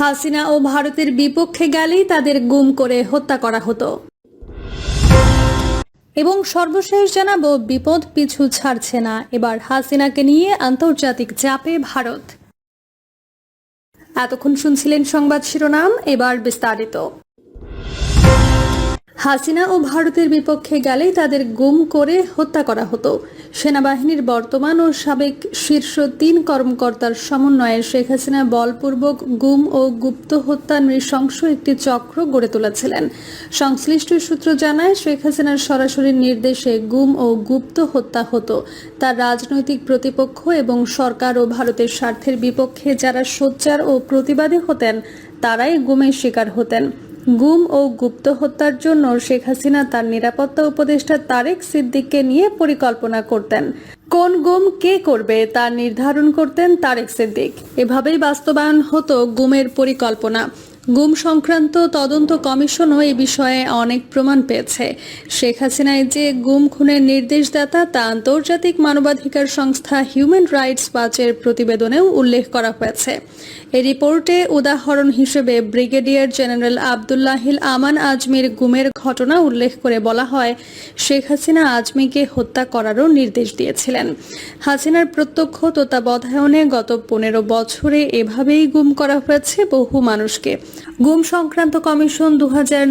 হাসিনা ও ভারতের বিপক্ষে গেলেই তাদের গুম করে হত্যা করা হতো। এবং সর্বশেষ জানাব, বিপদ পিছু ছাড়ছে না। এবার হাসিনাকে নিয়ে আন্তর্জাতিক চাপে ভারত। এতক্ষণ শুনছিলেন সংবাদ শিরোনাম, এবার বিস্তারিত। হাসিনা ও ভারতের বিপক্ষে গেলেই তাদের গুম করে হত্যা করা হতো। সেনাবাহিনীর বর্তমান ও সাবেক শীর্ষ তিন কর্মকর্তার সমন্বয়ে শেখ হাসিনা বলপূর্বক গুম ও গুপ্ত হত্যা নৃশংস একটি চক্র গড়ে তুলেছিলেন। সংশ্লিষ্ট সূত্র জানায়, শেখ হাসিনার সরাসরি নির্দেশে গুম ও গুপ্ত হত্যা হতো। তার রাজনৈতিক প্রতিপক্ষ এবং সরকার ও ভারতের স্বার্থের বিপক্ষে যারা সোচ্চার ও প্রতিবাদী হতেন, তারাই গুমের শিকার হতেন। গুম ও গুপ্ত হত্যার জন্য শেখ হাসিনা তার নিরাপত্তা উপদেষ্টা তারেক সিদ্দিককে নিয়ে পরিকল্পনা করতেন। কোন গুম কে করবে তা নির্ধারণ করতেন তারেক সিদ্দিক। এভাবেই বাস্তবায়ন হতো গুমের পরিকল্পনা। গুম সংক্রান্ত তদন্ত কমিশনও এ বিষয়ে অনেক প্রমাণ পেয়েছে। শেখ হাসিনায় যে গুম খুনের নির্দেশদাতা, তা আন্তর্জাতিক মানবাধিকার সংস্থা হিউম্যান রাইটস ওয়াচের প্রতিবেদনেও উল্লেখ করা হয়েছে। এই রিপোর্টে উদাহরণ হিসেবে ব্রিগেডিয়ার জেনারেল আবদুল্লাহিল আমান আজমির গুমের ঘটনা উল্লেখ করে বলা হয়, শেখ হাসিনা আজমিকে হত্যা করারও নির্দেশ দিয়েছিলেন। হাসিনার প্রত্যক্ষ তত্ত্বাবধায়নে গত পনেরো বছরে এভাবেই গুম করা হয়েছে বহু মানুষকে। গুম সংক্রান্ত কমিশন দু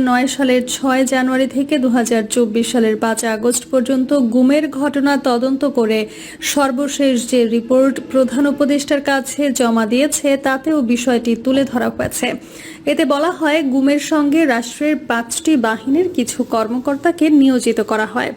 নয় সালের ছয় জানুয়ারি থেকে দু হাজার চব্বিশ সালের পাঁচ আগস্ট পর্যন্ত গুমের ঘটনা তদন্ত করে সর্বশেষ যে রিপোর্ট প্রধান উপদেষ্টার কাছে জমা দিয়েছে, তাতেও বিষয়টি তুলে ধরা হয়েছে। এতে বলা হয়, গুমের সঙ্গে রাষ্ট্রের পাঁচটি বাহিনীর কিছু কর্মকর্তাকে নিয়োজিত করা হয়।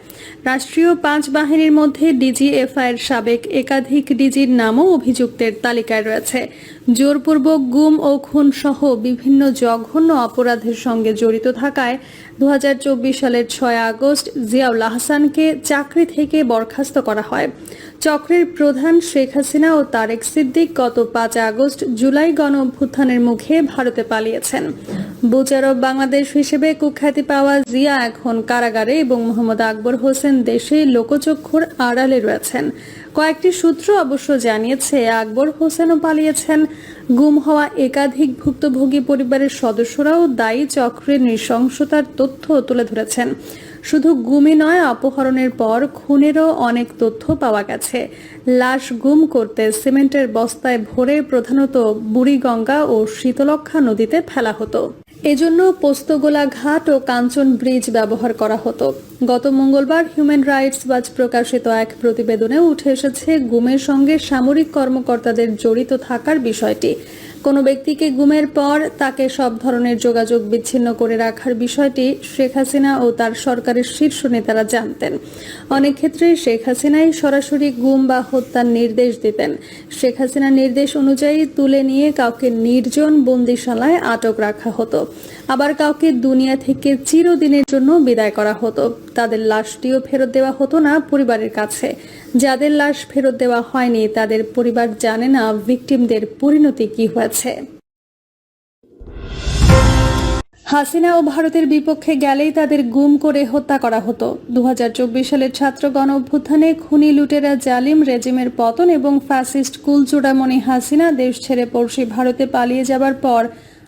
রাষ্ট্রীয় পাঁচ বাহিনীর মধ্যে ডিজিএফআই এর সাবেক একাধিক ডিজির নামও অভিযুক্তের তালিকায় রয়েছে। জোরপূর্বক গুম ও খুন সহ বিভিন্ন জঘন্য অপরাধের সঙ্গে জড়িত থাকায় দুহাজার চব্বিশ সালের ছয় আগস্ট জিয়াউল আহসানকে চাকরি থেকে বরখাস্ত করা হয়। চক্রের প্রধান শেখ হাসিনা ও তারেক সিদ্দিক গত পাঁচ আগস্ট জুলাই গণ অভ্যুত্থানের মুখে ভারতে পালিয়েছেন। বুচারব বাংলাদেশ হিসেবে কুখ্যাতি পাওয়া জিয়া এখন কারাগারে এবং মোহাম্মদ আকবর হোসেন দেশে লোকচক্ষুর আড়ালে রয়েছেন। কয়েকটি সূত্র অবশ্য জানিয়েছে, আকবর হোসেনও পালিয়েছেন। গুম হওয়া একাধিক ভুক্তভোগী পরিবারের সদস্যরাও দায়ী চক্রের নৃশংসতার তথ্য তুলে ধরেছেন। শুধু গুমি নয়, অপহরণের পর খুনেরও অনেক তথ্য পাওয়া গেছে। লাশ গুম করতে সিমেন্টের বস্তায় ভরে প্রধানত বুড়িগঙ্গা ও শীতলক্ষা নদীতে ফেলা হতো। এজন্য পোস্তগোলা ঘাট ও কাঞ্চন ব্রিজ ব্যবহার করা হতো। গত মঙ্গলবার হিউম্যান রাইটস ওয়াচ প্রকাশিত এক প্রতিবেদনে উঠে এসেছে, গুমের সঙ্গে সামরিক কর্মকর্তাদের জড়িত থাকার বিষয়টি। কোনো ব্যক্তিকে গুমের পর তাকে সব ধরনের যোগাযোগ বিচ্ছিন্ন করে রাখার বিষয়টি শেখ হাসিনা ও তার সরকারের শীর্ষ নেতারা জানতেন। অনেক ক্ষেত্রে শেখ হাসিনাই সরাসরি গুম বা হত্যার নির্দেশ দিতেন। শেখ হাসিনার নির্দেশ অনুযায়ী তুলে নিয়ে কাউকে নির্জন বন্দিশালায় আটক রাখা হতো। আবার কাউকে দুনিয়া থেকে চিরদিনের জন্য বিদায় করা হতো। তাদের লাশটিও ফেরত দেওয়া হতো না পরিবারের কাছে। যাদের লাশ ফেরত দেওয়া হয়নি, তাদের পরিবার জানে না ভিকটিমদের পরিণতি কি হয়েছে। হাসিনা ও ভারতের বিপক্ষে গেলেই তাদের গুম করে হত্যা করা হতো। দু হাজার চব্বিশ সালের ছাত্র গণ অভ্যুত্থানে খুনি লুটেরা জালিম রেজিমের পতন এবং ফ্যাসিস্ট কুলচূড়ামণি হাসিনা দেশ ছেড়ে পড়শি ভারতে পালিয়ে যাবার পর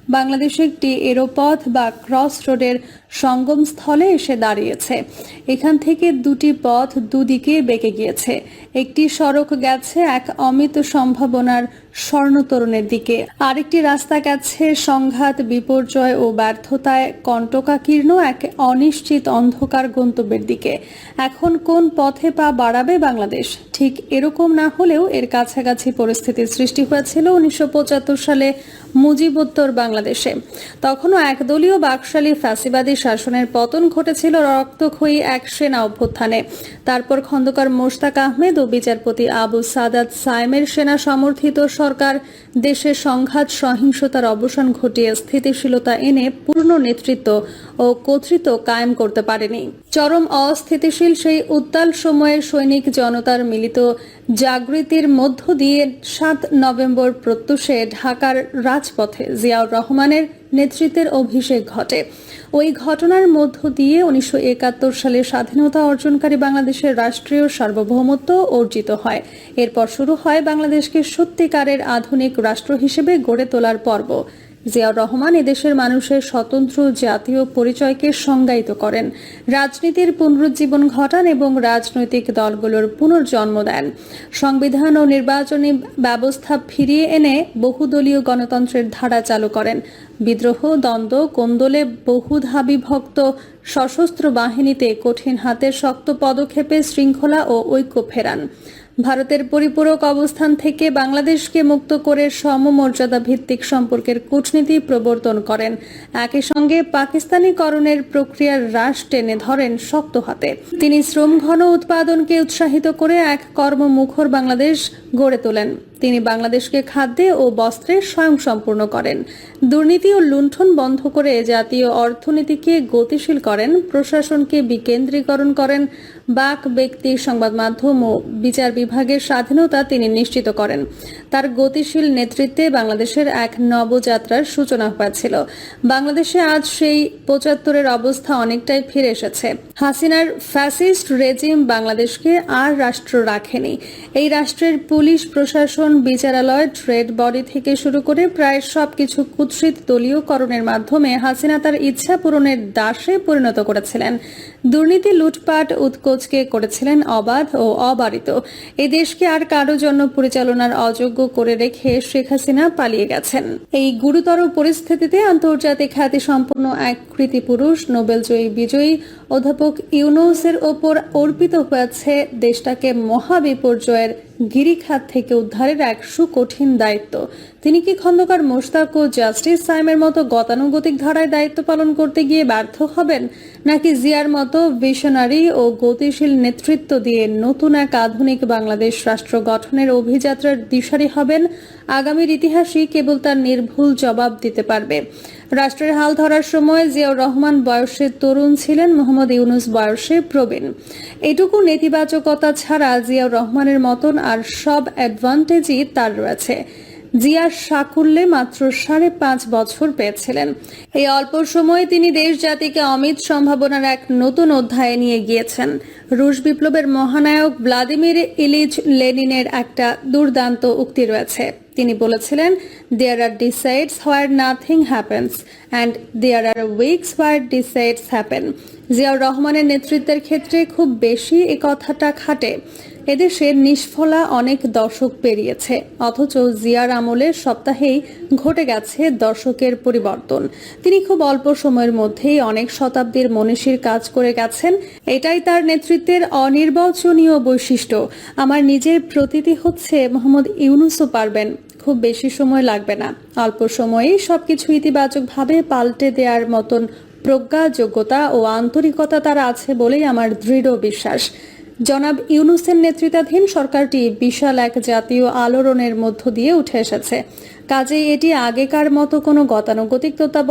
বাংলাদেশ একটি এরোপথ বা ক্রস রোডের সঙ্গম স্থলে এসে দাঁড়িয়েছে। এখান থেকে দুটি পথ দুদিকে বেঁকে গিয়েছে। একটি সড়ক গেছে এক অমিত সম্ভাবনার স্বর্ণতরণের দিকে। আরেকটি রাস্তা গেছে সংঘাত, বিপর্যয় ও ব্যর্থতায় কণ্টকাকীর্ণ এক অনিশ্চিত অন্ধকার গন্তব্যের দিকে। এখন কোন পথে পা বাড়াবে বাংলাদেশ? ঠিক এরকম না হলেও এর কাছাকাছি পরিস্থিতির সৃষ্টি হয়েছিল উনিশশো পঁচাত্তর সালে মুজিবোত্তর বাংলাদেশে। তখনও একদলীয় বাকশালী ফ্যাসিবাদী শাসনের পতন ঘটেছিল রক্তক্ষয়ী এক সেনা অভ্যুত্থানে। তারপর খন্দকার মোশতাক আহমেদ ও বিচারপতি আবু সাদাত সাইমের সেনা সমর্থিত সরকার দেশে সংঘাত, সহিংসতার অবসান ঘটিয়ে স্থিতিশীলতা এনে পূর্ণ নেতৃত্ব ও কর্তৃত্ব কায়েম করতে পারেনি। চরম অস্থিতিশীল সেই উত্তাল সময়ে সৈনিক জনতার মিলিত জাগৃতির মধ্য দিয়ে সাত নভেম্বর প্রত্যুষে ঢাকার রাজপথে জিয়াউর রহমানের নেতৃত্বের অভিষেক ঘটে। ওই ঘটনার মধ্য দিয়ে উনিশশো একাত্তর সালে স্বাধীনতা অর্জনকারী বাংলাদেশের রাষ্ট্রীয় সার্বভৌমত্ব অর্জিত হয়। এরপর শুরু হয় বাংলাদেশকে সত্যিকারের আধুনিক রাষ্ট্র হিসেবে গড়ে তোলার পর্ব। জিয়াউর রহমান এদেশের মানুষের স্বতন্ত্র জাতীয় পরিচয়কে সংজ্ঞায়িত করেন। রাজনীতির পুনরুজ্জীবন ঘটান এবং রাজনৈতিক দলগুলোর পুনর্জন্ম দেন। সংবিধান ও নির্বাচনী ব্যবস্থা ফিরিয়ে এনে বহুদলীয় গণতন্ত্রের ধারা চালু করেন। বিদ্রোহ, দ্বন্দ্ব, কোন্দলে বহুধা বিভক্ত সশস্ত্র বাহিনীতে কঠিন হাতে শক্ত পদক্ষেপে শৃঙ্খলা ও ঐক্য ফেরান। ভারতের পরিপূরক অবস্থান থেকে বাংলাদেশকে মুক্ত করে সমমর্যাদা ভিত্তিক সম্পর্কের কূটনীতি প্রবর্তন করেন। একই সঙ্গে পাকিস্তানিকরণের প্রক্রিয়ার হ্রাস টেনে ধরেন শক্ত হাতে। তিনি শ্রম ঘন উৎপাদনকে উৎসাহিত করে এক কর্মমুখর বাংলাদেশ গড়ে তোলেন। তিনি বাংলাদেশকে খাদ্যে ও বস্ত্রে স্বয়ংসম্পূর্ণ করেন। দুর্নীতি ও লুণ্ঠন বন্ধ করে জাতীয় অর্থনীতিকে গতিশীল করেন। প্রশাসনকে বিকেন্দ্রীকরণ করেন। বাক ব্যক্তি সংবাদ মাধ্যম ও বিচার বিভাগের স্বাধীনতা তিনি নিশ্চিত করেন। তার গতিশীল নেতৃত্বে বাংলাদেশের এক নবযাত্রার সূচনা হয়েছিল। বাংলাদেশে আজ সেই পঁচাত্তরের অবস্থা অনেকটাই ফিরে এসেছে। হাসিনার ফ্যাসিস্ট রেজিম বাংলাদেশকে আর রাষ্ট্র রাখেনি। এই রাষ্ট্রের পুলিশ, প্রশাসন, বিচারালয়, ট্রেড বডি থেকে শুরু করে প্রায় সবকিছু কুৎসিত দলীয়করণের মাধ্যমে হাসিনা তার ইচ্ছা পূরণের দাসে পরিণত করেছিলেন। দুর্নীতি, লুটপাট, উৎকোচকে করেছিলেন অবাধ ও অবারিত। এই দেশকে আর কারও জন্য পরিচালনার অযোগ্য করে রেখে শেখ হাসিনা পালিয়ে গেছেন। এই গুরুতর পরিস্থিতিতে আন্তর্জাতিক খ্যাতি সম্পন্ন এক কৃতি পুরুষ, নোবেলজয়ী বিজয়ী অধ্যাপক ইউনুসের ওপর অর্পিত হয়েছে দেশটাকে মহাবিপর্যয়ের গিরিখাত থেকে উদ্ধারের এক সুকঠিন দায়িত্ব। তিনি কি খন্দকার মোশতাক ও জাস্টিস সাইমের মতো গতানুগতিক ধারায় দায়িত্ব পালন করতে গিয়ে ব্যর্থ হবেন, নাকি জিয়ার মতো ভিশনারি ও গতিশীল নেতৃত্ব দিয়ে নতুন এক আধুনিক বাংলাদেশ রাষ্ট্র গঠনের অভিযাত্রার দিশারি হবেন আগামীর ইতিহাসই কেবল তার নির্ভুল জবাব দিতে পারবে। রাষ্ট্রের হাল ধরার সময় জিয়াউর রহমান বয়সে তরুণ ছিলেন, মোহাম্মদ ইউনুস বয়সে প্রবীণ। এটুকু নেতিবাচকতা ছাড়া জিয়াউর রহমানের মতন আর সব অ্যাডভান্টেজই তার রয়েছে। জিয়ার সাকুল্যে মাত্র সাড়ে পাঁচ বছর পেয়েছিলেন। এই অল্প সময়ে তিনি দেশ জাতিকে অমিত সম্ভাবনার এক নতুন অধ্যায়ে নিয়ে গিয়েছেন। রুশ বিপ্লবের মহানায়ক ভ্লাদিমির ইলিচ লেনিনের একটা দুর্দান্ত উক্তি রয়েছে। তিনি বলেছিলেন there are decades where nothing happens and there are weeks where decades happen Ziaur রহমানের নেতৃত্বের ক্ষেত্রে খুব বেশি এ কথাটা খাটে। এদেশে নিষ্ফলা অনেক দশক পেরিয়েছে। অথচ জিয়ার আমলের সপ্তাহেই ঘটে গেছে দর্শকের পরিবর্তন। তিনি খুব অল্প সময়ের মধ্যেই অনেক শতাব্দীর মনীষীর কাজ করে গেছেন। এটাই তার নেতৃত্বের অনির্বাচনীয় বৈশিষ্ট্য। আমার নিজের প্রতীতি হচ্ছে মোহাম্মদ ইউনুসও পারবেন। খুব বেশি সময় লাগবে না। অল্প সময়েই সবকিছু ইতিবাচকভাবে পাল্টে দেওয়ার মতন প্রজ্ঞা, যোগ্যতা ও আন্তরিকতা তার আছে বলেই আমার দৃঢ় বিশ্বাস। জনাব ইউনুসের নেতৃত্বাধীন সরকারটি বিশাল এক জাতীয় আলোড়নের মধ্য দিয়ে উঠে এসেছে। কাজেই এটি আগেকার মতো কোনো গতানুগতিক তত্ত্বাবধান